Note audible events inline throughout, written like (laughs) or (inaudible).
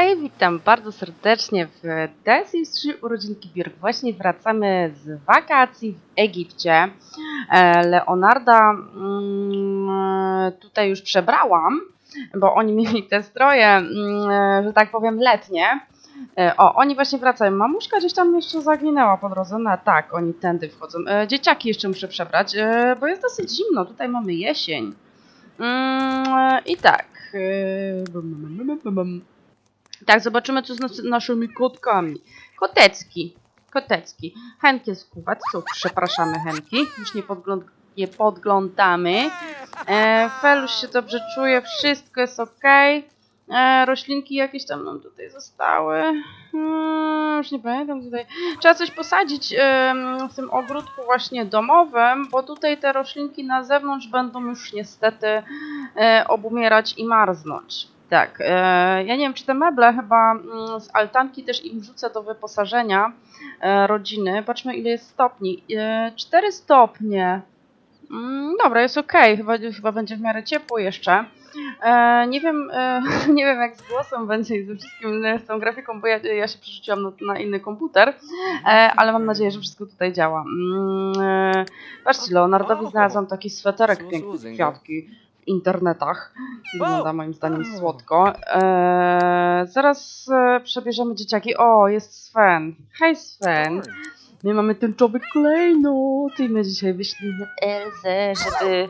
Hej, witam bardzo serdecznie w 3 Urodzinki Birk. Właśnie wracamy z wakacji w Egipcie. E, Leonarda mm, tutaj już przebrałam, bo oni mieli te stroje, mm, że tak powiem, letnie. E, O, oni właśnie wracają. Mamuśka gdzieś tam jeszcze zaginęła po drodze. No tak, oni tędy wchodzą. E, Dzieciaki jeszcze muszę przebrać, bo jest dosyć zimno. Tutaj mamy jesień. Mm, I tak. bum, bum, bum, bum. Tak, zobaczymy co z nas, naszymi kotkami. Kotecki. Kotecki. Henki skuwać. Co? Przepraszamy Henki. Już nie, podgląd nie podglądamy. E, się dobrze czuje. Wszystko jest ok. E, roślinki jakieś tam nam tutaj zostały. Hmm, już nie pamiętam tutaj. Trzeba coś posadzić em, w tym ogródku właśnie domowym, bo tutaj te roślinki na zewnątrz będą już niestety e, obumierać i marznąć. Tak, e, ja nie wiem, czy te meble chyba mm, z altanki też im wrzucę do wyposażenia e, rodziny. Patrzmy, ile jest stopni. E, 4 stopnie. Mm, dobra, jest ok, chyba, chyba będzie w miarę ciepło jeszcze. E, nie wiem, e, (laughs) nie wiem jak z głosem będzie i ze wszystkim e, z tą grafiką, bo ja, ja się przerzuciłam na, na inny komputer, e, ale mam nadzieję, że wszystko tutaj działa. Mm, e, patrzcie, Leonardowi znalazłam taki sweterek piękny, kwiatki internetach. Wygląda moim zdaniem słodko. E, zaraz e, przebierzemy dzieciaki. O, jest Sven. Hej Sven. My mamy tęczowy klejnot i my dzisiaj wyślimy Elzę, żeby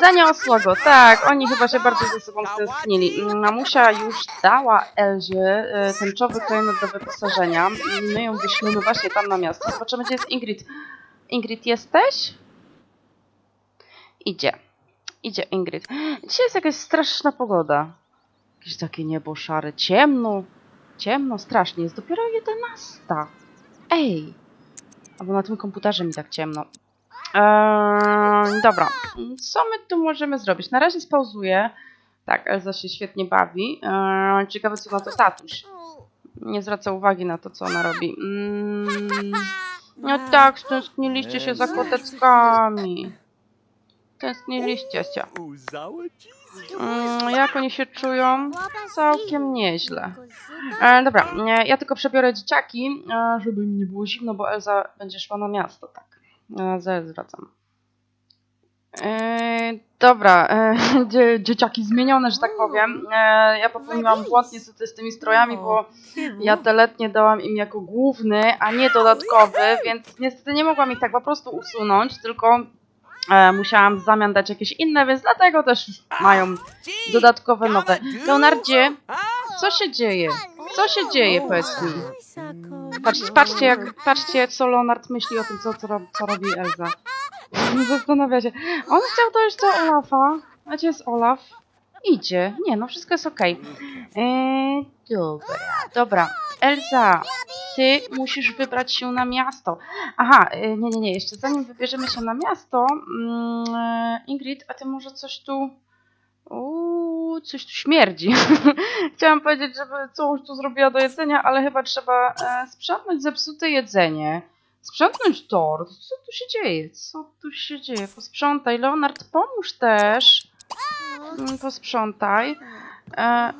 zaniosła go. Tak, oni chyba się bardziej ze sobą stęsknili. Mamusia już dała Elzie e, tęczowy klejnot do wyposażenia. My ją wyślemy właśnie tam na miasto. Zobaczymy, gdzie jest Ingrid. Ingrid, jesteś? Idzie. Idzie Ingrid. Dzisiaj jest jakaś straszna pogoda. Jakieś takie niebo szare. Ciemno. Ciemno, strasznie. Jest dopiero 11. Ej. Albo na tym komputerze mi tak ciemno. Eee, dobra. Co my tu możemy zrobić? Na razie spauzuję. Tak, Elza się świetnie bawi. Eee, ciekawe co na to tatuś. Nie zwraca uwagi na to, co ona robi. Mm, no tak, stęskniliście się za koteckami. Tęskniliście się. Mm, jak oni się czują? Całkiem nieźle. E, dobra, e, ja tylko przebiorę dzieciaki, e, żeby mi nie było zimno, bo Elza będzie szła na miasto, tak. E, zaraz wracam. E, dobra, e, (laughs) dzie, dzieciaki zmienione, że tak powiem. E, ja popełniłam błąd niestety z tymi strojami, bo ja te letnie dałam im jako główny, a nie dodatkowy, więc niestety nie mogłam ich tak po prostu usunąć, tylko e, musiałam w zamian dać jakieś inne, więc dlatego też mają dodatkowe nowe. Leonardzie, co się dzieje? Co się dzieje, powiedz mi? Patrzcie, patrzcie, jak, patrzcie co Leonard myśli o tym, co, co, co robi Elza. (laughs) Zastanawia się. On chciał dojść do Olafa. A gdzie jest Olaf? Idzie. Nie, no wszystko jest okej. Eee, dobra, dobra. Elza, ty musisz wybrać się na miasto. Aha, e, nie, nie, nie. Jeszcze zanim wybierzemy się na miasto, mm, e, Ingrid, a ty może coś tu... Uuu, coś tu śmierdzi. (laughs) Chciałam powiedzieć, żeby coś tu zrobiła do jedzenia, ale chyba trzeba e, sprzątnąć zepsute jedzenie. Sprzątnąć tort. Co tu się dzieje? Co tu się dzieje? Posprzątaj. Leonard, pomóż też. Mm, Posprzątaj. E,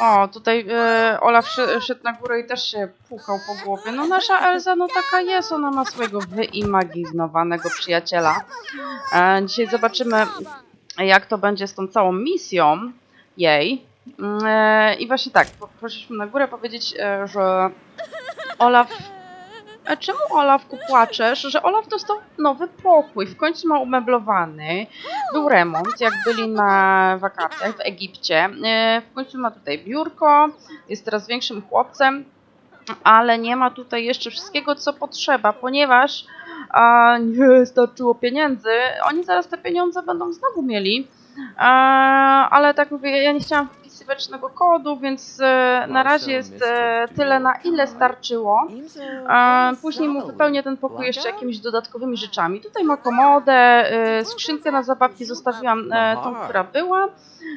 o, tutaj e, Olaf szy, szedł na górę i też się pukał po głowie. No nasza Elza, no taka jest. Ona ma swojego wyimaginowanego przyjaciela. E, dzisiaj zobaczymy, jak to będzie z tą całą misją jej. Mm, E, I właśnie tak, po- poszliśmy na górę powiedzieć, e, że Olaf... A czemu Olafku płaczesz? Że Olaf dostał nowy pokój, w końcu ma umeblowany. Był remont, jak byli na wakacjach w Egipcie. E, W końcu ma tutaj biurko, jest teraz większym chłopcem, ale nie ma tutaj jeszcze wszystkiego, co potrzeba, ponieważ a, nie starczyło pieniędzy. Oni zaraz te pieniądze będą znowu mieli. E, ale tak mówię, ja nie chciałam żadnego kodu, więc e, na razie jest e, tyle, na ile starczyło. Później mu wypełnię ten pokój jeszcze jakimiś dodatkowymi rzeczami. Tutaj ma komodę, e, skrzynkę na zabawki zostawiłam tą, która była.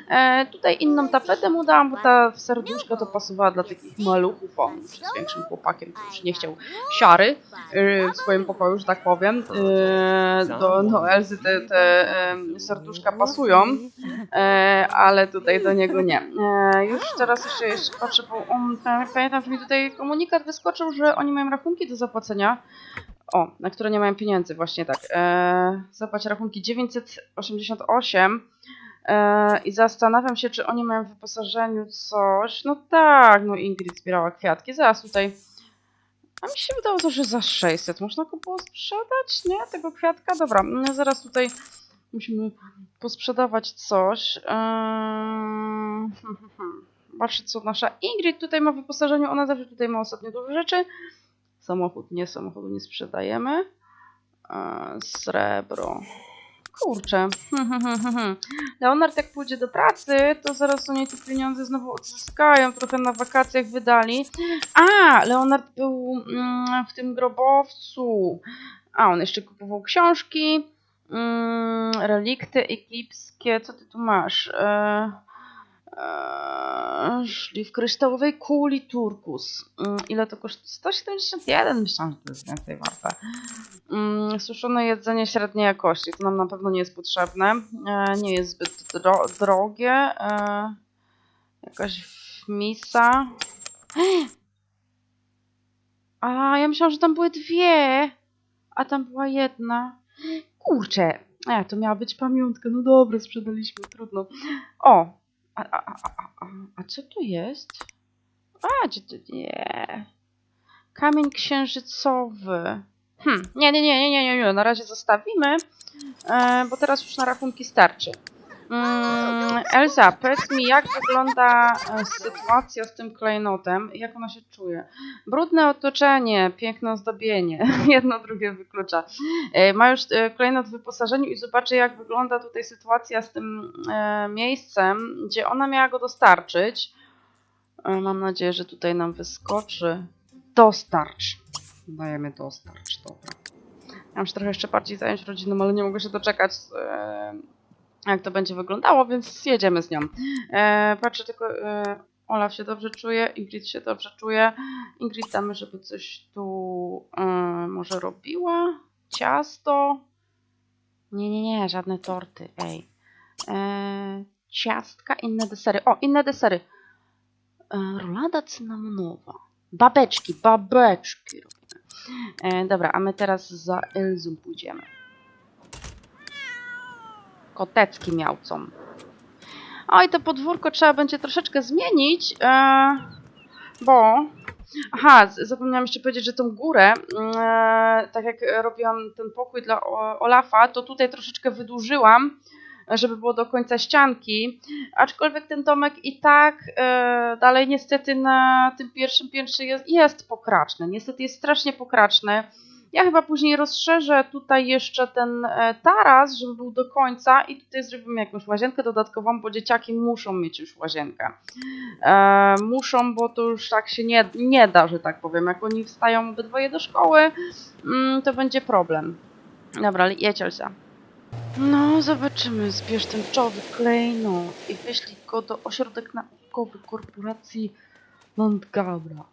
E, tutaj inną tapetę mu dałam, bo ta w serduszko to pasowała dla takich maluchów. On jest większym chłopakiem, to już nie chciał siary e, w swoim pokoju, że tak powiem. E, do, do Elzy te, te e, serduszka pasują, e, ale tutaj do niego nie. E, już teraz jeszcze, jeszcze patrzę, bo on, pa- pamiętam, że mi tutaj komunikat wyskoczył, że oni mają rachunki do zapłacenia. O, na które nie mają pieniędzy, właśnie tak. E, zapłać rachunki 988. E, I zastanawiam się, czy oni mają w wyposażeniu coś. No tak, no Ingrid zbierała kwiatki. Zaraz tutaj. A mi się wydało, to, że za 600 można go sprzedać, nie? Tego kwiatka? Dobra, no zaraz tutaj musimy posprzedawać coś. Eee... (laughs) Patrzę, co nasza Ingrid tutaj ma w wyposażeniu. Ona zawsze tutaj ma ostatnio dużo rzeczy. Samochód nie, samochodu nie sprzedajemy. Eee, srebro. Kurczę. (laughs) Leonard jak pójdzie do pracy, to zaraz oni te pieniądze znowu odzyskają. Trochę na wakacjach wydali. A, Leonard był mm, w tym grobowcu. A, on jeszcze kupował książki. Mm, relikty egipskie. Co ty tu masz? E, e, szlif kryształowej kuli turkus. Mm, ile to kosztuje? 171. Myślałam, że to jest więcej warte. Mm, suszone jedzenie średniej jakości. To nam na pewno nie jest potrzebne. E, nie jest zbyt dro drogie. E, jakaś misa. A, ja myślałam, że tam były dwie. A tam była jedna. Kurczę. A, to miała być pamiątka. No dobra, sprzedaliśmy, trudno. O! A, a, a, a, a, co tu jest? A, gdzie to nie? Kamień księżycowy. Hmm, nie, nie, nie, nie, nie, nie, nie. na razie zostawimy, e, bo teraz już na rachunki starczy. Mm, Elza, powiedz mi, jak wygląda e, sytuacja z tym klejnotem? Jak ona się czuje? Brudne otoczenie, piękne ozdobienie. (laughs) Jedno drugie wyklucza. E, Ma już e, klejnot w wyposażeniu i zobaczy, jak wygląda tutaj sytuacja z tym miejscem, gdzie ona miała go dostarczyć. Mam nadzieję, że tutaj nam wyskoczy. Dostarcz. Dajemy dostarcz, dobra. Ja muszę trochę jeszcze bardziej zająć rodziną, ale nie mogę się doczekać, jak to będzie wyglądało, więc jedziemy z nią. E, patrzę tylko, e, Olaf się dobrze czuje, Ingrid się dobrze czuje. Ingrid damy, żeby coś tu e, może robiła. Ciasto. Nie, nie, nie, żadne torty, ej. E, ciastka, inne desery. O, inne desery. E, rolada cynamonowa. Babeczki, babeczki. E, dobra, a my teraz za Elzą pójdziemy. Kotecki miałcą. Oj, to podwórko trzeba będzie troszeczkę zmienić, e, bo... Aha, zapomniałam jeszcze powiedzieć, że tą górę, e, tak jak robiłam ten pokój dla Olafa, to tutaj troszeczkę wydłużyłam, żeby było do końca ścianki, aczkolwiek ten domek i tak e, dalej niestety na tym pierwszym piętrze jest, jest pokraczny, niestety jest strasznie pokraczny. Ja chyba później rozszerzę tutaj jeszcze ten e, taras, żeby był do końca i tutaj zrobimy jakąś łazienkę dodatkową, bo dzieciaki muszą mieć już łazienkę. E, muszą, bo to już tak się nie, nie da, że tak powiem. Jak oni wstają obydwoje do szkoły, mm, to będzie problem. Dobra, jedź Elsa. No, zobaczymy. Zbierz ten czołowy klejnot i wyślij go do ośrodek naukowy korporacji Landgabra.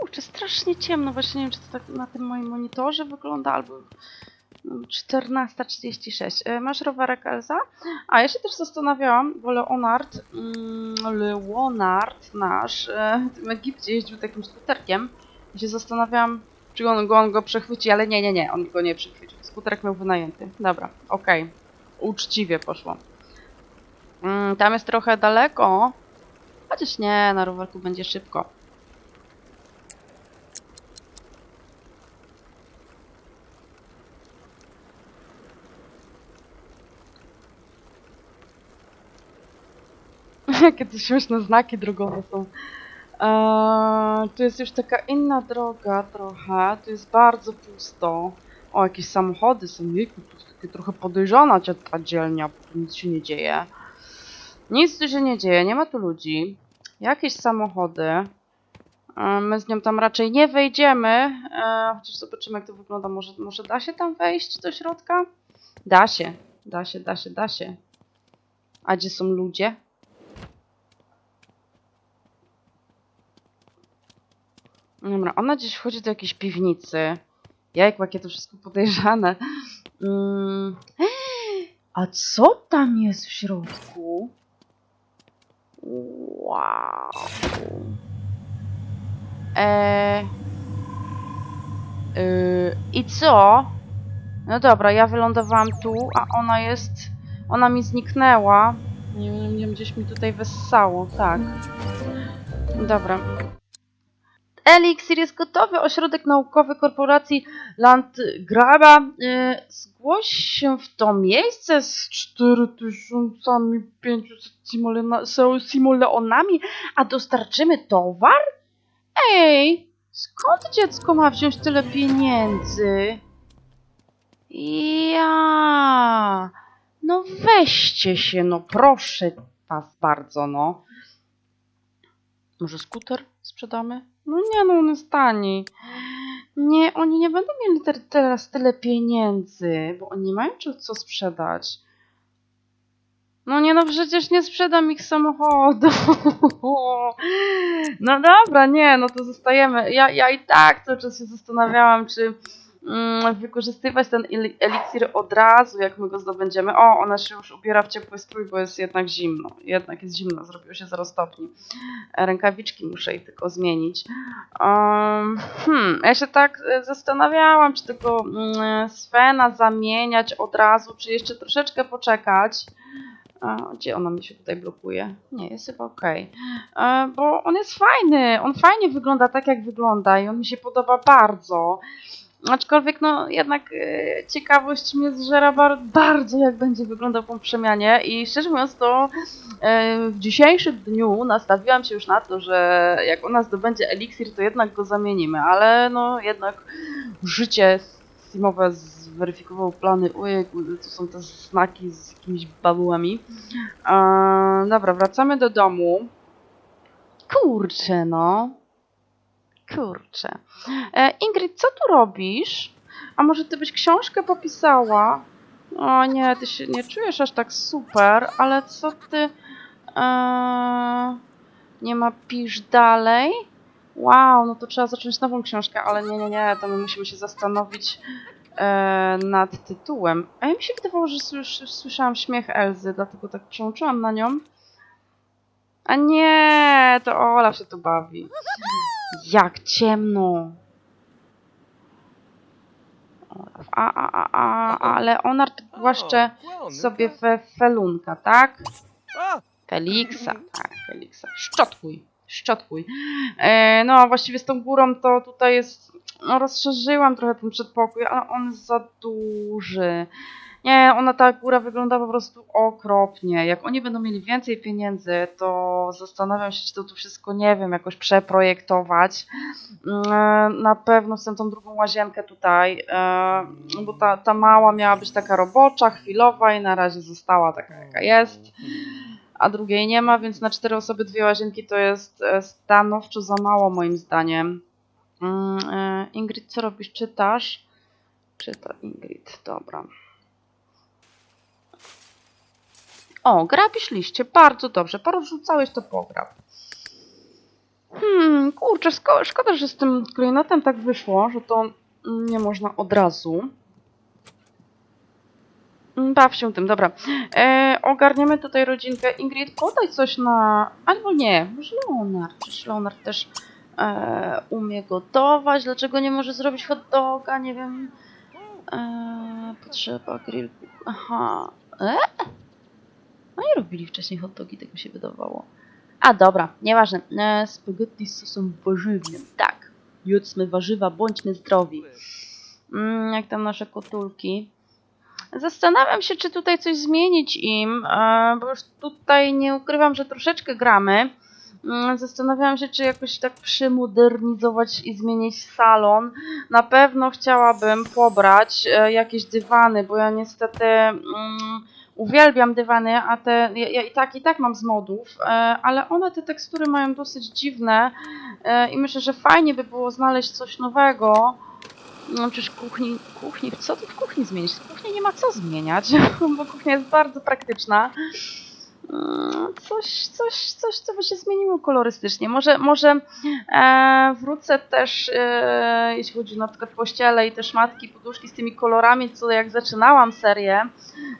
Kurczę, strasznie ciemno. Właśnie nie wiem, czy to tak na tym moim monitorze wygląda, albo no, 14.36. E, Masz rowerek, Elza? A, ja się też zastanawiałam, bo Leonard, mm, Leonard nasz e, w Egipcie jeździł takim skuterkiem. I się zastanawiałam, czy on go, on go przechwyci, ale nie, nie, nie, on go nie przechwycił. Skuterek miał wynajęty. Dobra, okej. Uczciwie poszło. Mm, tam jest trochę daleko. Chociaż nie, na rowerku będzie szybko. Jakie to śmieszne znaki drogowe są. Eee, tu jest już taka inna droga trochę. Tu jest bardzo pusto. O, jakieś samochody są. Jejku, to jest takie trochę podejrzana ta dzielnia, tu nic się nie dzieje. Nic tu się nie dzieje, nie ma tu ludzi. Jakieś samochody. Eee, my z nią tam raczej nie wejdziemy. Eee, chociaż zobaczymy jak to wygląda. Może, może da się tam wejść do środka? Da się, da się, da się, da się. A gdzie są ludzie? Dobra, ona gdzieś wchodzi do jakiejś piwnicy. Jajku, jakie to wszystko podejrzane. Mm. A co tam jest w środku? Wow. E, y, I co? No dobra, ja wylądowałam tu, a ona jest... Ona mi zniknęła. Nie wiem, gdzieś mi tutaj wessało, tak. Dobra. Eliksir jest gotowy. Ośrodek naukowy korporacji Landgraba. Y, zgłoś się w to miejsce z 4500 simulena- so- simoleonami, a dostarczymy towar? Ej, skąd dziecko ma wziąć tyle pieniędzy? Ja. No weźcie się, no proszę was bardzo, no. Może skuter sprzedamy? No nie, no on jest tani. Nie, oni nie będą mieli te, teraz tyle pieniędzy, bo oni mają co sprzedać. No nie, no przecież nie sprzedam ich samochodu. (laughs) No dobra, nie, no to zostajemy. Ja, ja i tak cały czas się zastanawiałam, czy wykorzystywać ten el- eliksir od razu, jak my go zdobędziemy. O, ona się już ubiera w ciepły strój, bo jest jednak zimno. Jednak jest zimno, zrobiło się 0 stopni. Rękawiczki muszę jej tylko zmienić. Um, hmm, ja się tak e, zastanawiałam, czy tego mm, Svena zamieniać od razu, czy jeszcze troszeczkę poczekać. A, gdzie ona mi się tutaj blokuje? Nie, jest chyba okej. E, Bo on jest fajny, on fajnie wygląda tak, jak wygląda i on mi się podoba bardzo. Aczkolwiek, no jednak e, ciekawość mnie zżera bar bardzo, jak będzie wyglądał po przemianie i szczerze mówiąc to e, w dzisiejszym dniu nastawiłam się już na to, że jak ona zdobędzie eliksir, to jednak go zamienimy, ale no jednak życie Steamowe zweryfikowało plany, ojej, to są te znaki z jakimiś babułami. E, dobra, wracamy do domu. Kurczę, no. Kurczę. E, Ingrid, co tu robisz? A może ty byś książkę popisała? O nie, ty się nie czujesz aż tak super, ale co ty... E, nie ma pisz dalej? Wow, no to trzeba zacząć nową książkę, ale nie, nie, nie, to my musimy się zastanowić e, nad tytułem. A ja mi się wydawało, że słysz, słyszałam śmiech Elzy, dlatego tak przełączyłam na nią. A nie, to Olaf się tu bawi. Jak ciemno. A, a, a, a, ale Onard głaszcze sobie we felunka, tak? Feliksa, tak, Feliksa. Szczotkuj, szczotkuj. E, no, właściwie z tą górą to tutaj jest... No, rozszerzyłam trochę ten przedpokój, ale on jest za duży. Nie, ona ta góra wygląda po prostu okropnie. Jak oni będą mieli więcej pieniędzy, to zastanawiam się, czy to tu wszystko, nie wiem, jakoś przeprojektować. Mm, Na pewno chcę tą drugą łazienkę tutaj, e, bo ta, ta mała miała być taka robocza, chwilowa i na razie została taka, jaka jest a drugiej nie ma, więc na cztery osoby dwie łazienki to jest e, stanowczo za mało moim zdaniem. Mm, e, Ingrid, co robisz? Czytasz? Czyta Ingrid, dobra. O, grabisz liście, bardzo dobrze. Porozrzucałeś to pograb. Hmm, kurczę, szko- szkoda, że z tym klejnotem tak wyszło, że to nie można od razu. Mm, Baw się tym, dobra. E, ogarniemy tutaj rodzinkę. Ingrid, podaj coś na... Albo nie, może Leonard. Przecież Leonard też e, umie gotować. Dlaczego nie może zrobić hot doga? Nie wiem. E, potrzeba grill... Aha. E? No i robili wcześniej hot dogi, tak mi się wydawało. A, dobra, nieważne. E, spaghetti z sosem warzywnym. Tak. Jedzmy warzywa, bądźmy zdrowi. Mm, jak tam nasze kotulki. Zastanawiam się, czy tutaj coś zmienić im, e, bo już tutaj nie ukrywam, że troszeczkę gramy. Mm, Zastanawiałam się, czy jakoś tak przymodernizować i zmienić salon. Na pewno chciałabym pobrać e, jakieś dywany, bo ja niestety mm, uwielbiam dywany, a te ja, ja i tak i tak mam z modów, e, ale one te tekstury mają dosyć dziwne e, i myślę, że fajnie by było znaleźć coś nowego. No przecież kuchni, kuchni, co tu w kuchni zmienić? W kuchni nie ma co zmieniać, (laughs) bo kuchnia jest bardzo praktyczna. Mm, Coś, coś, coś, co by się zmieniło kolorystycznie. Może, może e, wrócę też, e, jeśli chodzi na przykład pościele i te szmatki, poduszki z tymi kolorami, co jak zaczynałam serię,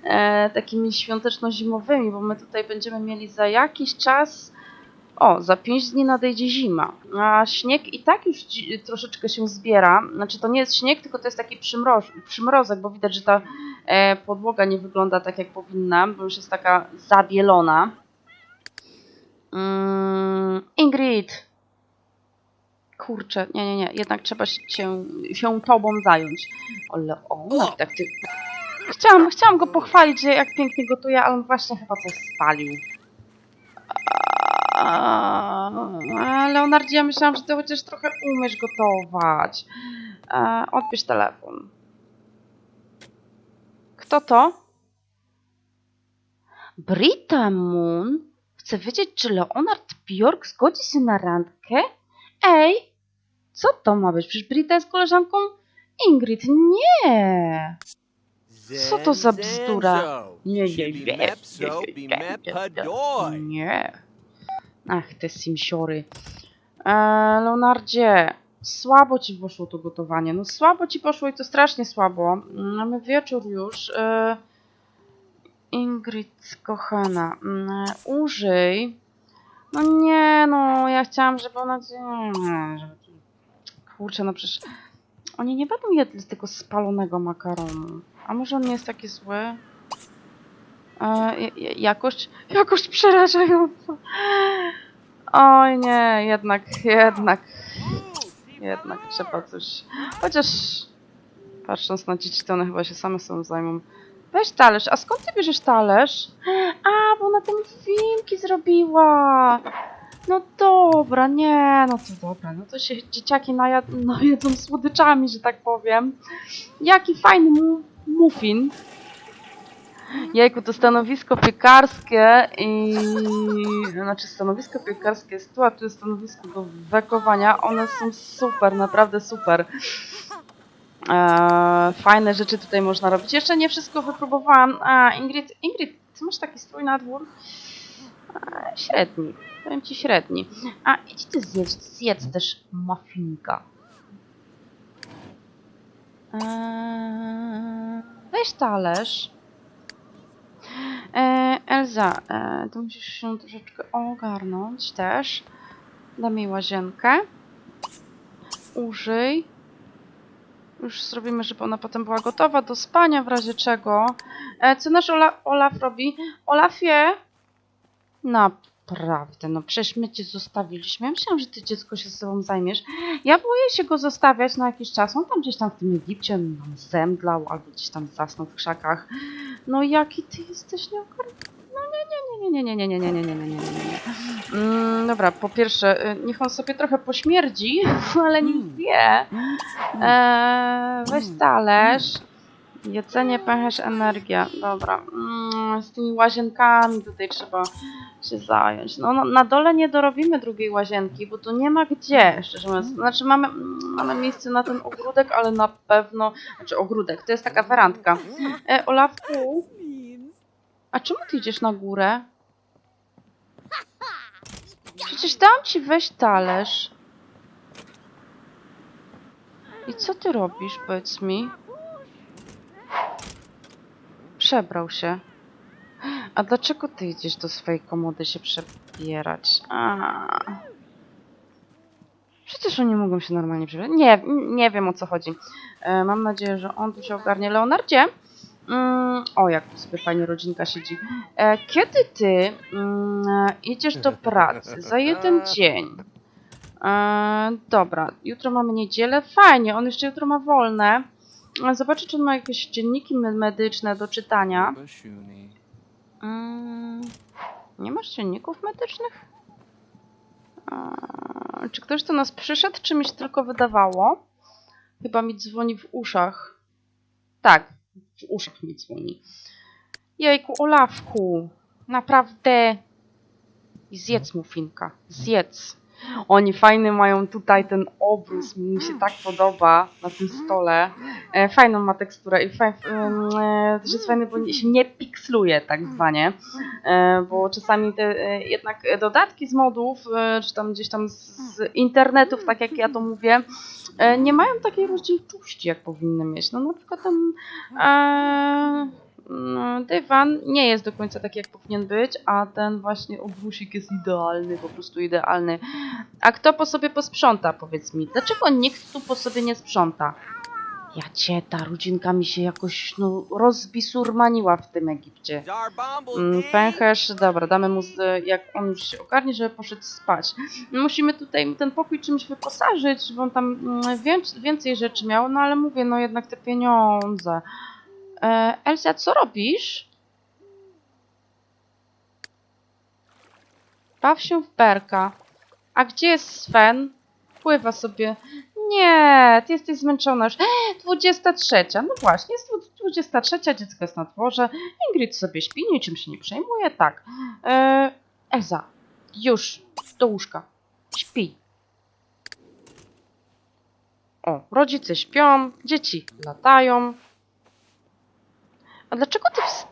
e, takimi świąteczno-zimowymi, bo my tutaj będziemy mieli za jakiś czas O, za 5 dni nadejdzie zima, a śnieg i tak już troszeczkę się zbiera. Znaczy to nie jest śnieg, tylko to jest taki przymroz, przymrozek, bo widać, że ta e, podłoga nie wygląda tak jak powinna, bo już jest taka zabielona. Mm, Ingrid! Kurczę, nie, nie, nie, jednak trzeba się, się tobą zająć. Ale ona tak ty... Chciałam, chciałam go pochwalić, że jak pięknie gotuje, ale on właśnie chyba coś spalił. A, Leonardzie, ja myślałam, że ty chociaż trochę umiesz gotować. E, odbierz telefon. Kto to? Brita Moon? Chcę wiedzieć, czy Leonard Bjork zgodzi się na randkę? Ej, co to ma być? Przecież Brita jest koleżanką Ingrid. Nie! Co to za bzdura? Nie, nie, nie, nie, nie. Ach, te simsiory. Eee, Leonardzie, słabo ci poszło to gotowanie. No słabo ci poszło i to strasznie słabo. Mamy wieczór już. Eee, Ingrid, kochana, mm, użyj. No nie, no ja chciałam, żeby ona... Kurczę, no przecież... Oni nie będą jedli z tego spalonego makaronu. A może on nie jest taki zły? E, ja- ja- jakość, jakość przerażająca. Oj nie, jednak, jednak, jednak trzeba coś. Chociaż patrząc na dzieci, to one chyba się same sobą zajmą. Weź talerz, a skąd ty bierzesz talerz? A, bo ona te filmki zrobiła. No dobra, nie, no to dobra, no to się dzieciaki najad- najedzą słodyczami, że tak powiem. Jaki fajny mu muffin. Jejku, to stanowisko piekarskie i... Znaczy stanowisko piekarskie jest tu, a tu jest stanowisko do wekowania. One są super, naprawdę super. Eee, fajne rzeczy tutaj można robić. Jeszcze nie wszystko wypróbowałam. A, Ingrid, Ingrid, ty masz taki strój na dwór? Eee, średni. Powiem ci średni. A, idź ty zjedz, zjedz też muffinka. Eee, weź talerz. Elza, e, to musisz się troszeczkę ogarnąć też. Dam jej łazienkę. Użyj. Już zrobimy, żeby ona potem była gotowa do spania w razie czego. E, co nasz Ola Olaf robi? Olafie? Naprawdę, no przecież my cię zostawiliśmy. Ja myślałam, że ty dziecko się z sobą zajmiesz. Ja boję się go zostawiać na jakiś czas. On tam gdzieś tam w tym Egipcie zemdlał albo gdzieś tam zasnął w krzakach. No jaki ty jesteś nieogarnięty. No nie, nie, nie, nie, nie, nie, nie, nie, nie, nie, nie, nie, nie. Mm, dobra, po pierwsze, y, niech on sobie trochę pośmierdzi, ale niech wie. Eee, weź talerz. Jedzenie, pęcherz, energia. Dobra. Mm, z tymi łazienkami tutaj trzeba się zająć. No, no na dole nie dorobimy drugiej łazienki, bo tu nie ma gdzie, szczerze mówiąc. Znaczy mamy, mm, mamy miejsce na ten ogródek, ale na pewno... Znaczy ogródek, to jest taka werandka. E, Olafku, a czemu ty idziesz na górę? Przecież dam ci weź talerz. I co ty robisz, powiedz mi? Przebrał się. A dlaczego ty idziesz do swojej komody się przebierać? A. Przecież oni mogą się normalnie przebrać. Nie, nie wiem o co chodzi. E, mam nadzieję, że on tu się ogarnie. Leonardzie? Mm, o, jak tu sobie pani rodzinka siedzi. E, kiedy ty mm, e, idziesz do pracy? Za jeden (laughs) dzień. E, dobra, jutro mamy niedzielę. Fajnie, on jeszcze jutro ma wolne. E, Zobaczę, czy on ma jakieś dzienniki me- medyczne do czytania. Mm, nie masz dzienników medycznych? Eee, czy ktoś do nas przyszedł, czy mi się tylko wydawało? Chyba mi dzwoni w uszach. Tak, w uszach mi dzwoni. Jejku, Olafku, naprawdę. Zjedz muffinka, zjedz. Oni fajny mają tutaj ten obrus, mi się tak podoba na tym stole. E, fajną ma teksturę i faj, e, też jest fajny, bo się nie piksluje tak zwanie, e, bo czasami te e, jednak dodatki z modów, e, czy tam gdzieś tam z, z internetów, tak jak ja to mówię, e, nie mają takiej rozdzielczości, jak powinny mieć. No na przykład tam e, dywan nie jest do końca taki, jak powinien być, a ten właśnie obrusik jest idealny, po prostu idealny. A kto po sobie posprząta, powiedz mi? Dlaczego nikt tu po sobie nie sprząta? Ja cię, ta rodzinka mi się jakoś, no, rozbisurmaniła w tym Egipcie. Mm, Pęcherz, dobra, damy mu, z, jak on już się ogarnie, żeby poszedł spać. Musimy tutaj ten pokój czymś wyposażyć, żeby on tam mm, więcej rzeczy miał, no ale mówię, no jednak te pieniądze. E, Elsa, co robisz? Baw się w berka. A gdzie jest Sven? Pływa sobie. Nie, ty jesteś zmęczona już. 23. No właśnie, jest dwu- 23, dziecko jest na dworze. Ingrid sobie śpi, niczym się nie przejmuje. Tak. E, Elza, już, do łóżka. Śpi. O, rodzice śpią, dzieci latają. A dlaczego ty ws...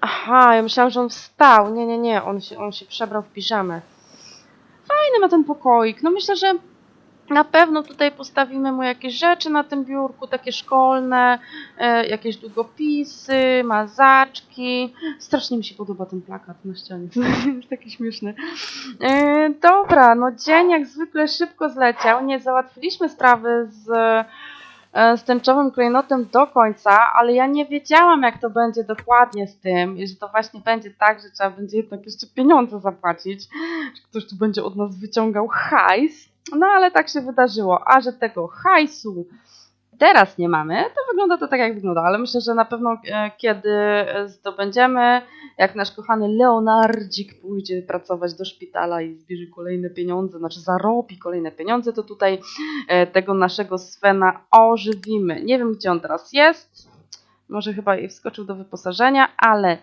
Aha, ja myślałam, że on wstał. Nie, nie, nie, on się, on się przebrał w piżamę. Fajny ma ten pokoik. No myślę, że na pewno tutaj postawimy mu jakieś rzeczy na tym biurku, takie szkolne, e, jakieś długopisy, mazaczki. Strasznie mi się podoba ten plakat na ścianie, jest (laughs) taki śmieszny. E, dobra, no dzień jak zwykle szybko zleciał, nie załatwiliśmy sprawy z, z tęczowym klejnotem do końca, ale ja nie wiedziałam jak to będzie dokładnie z tym i że to właśnie będzie tak, że trzeba będzie jednak jeszcze pieniądze zapłacić, że ktoś tu będzie od nas wyciągał hajs. No ale tak się wydarzyło, a że tego hajsu teraz nie mamy, to wygląda to tak jak wygląda, ale myślę, że na pewno e, kiedy zdobędziemy, jak nasz kochany Leonardzik pójdzie pracować do szpitala i zbierze kolejne pieniądze, znaczy zarobi kolejne pieniądze, to tutaj e, tego naszego Svena ożywimy. Nie wiem gdzie on teraz jest, może chyba i wskoczył do wyposażenia, ale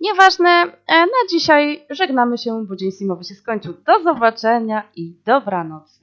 Nieważne, e, na dzisiaj żegnamy się, bo dzień simowy się skończył. Do zobaczenia i dobranoc.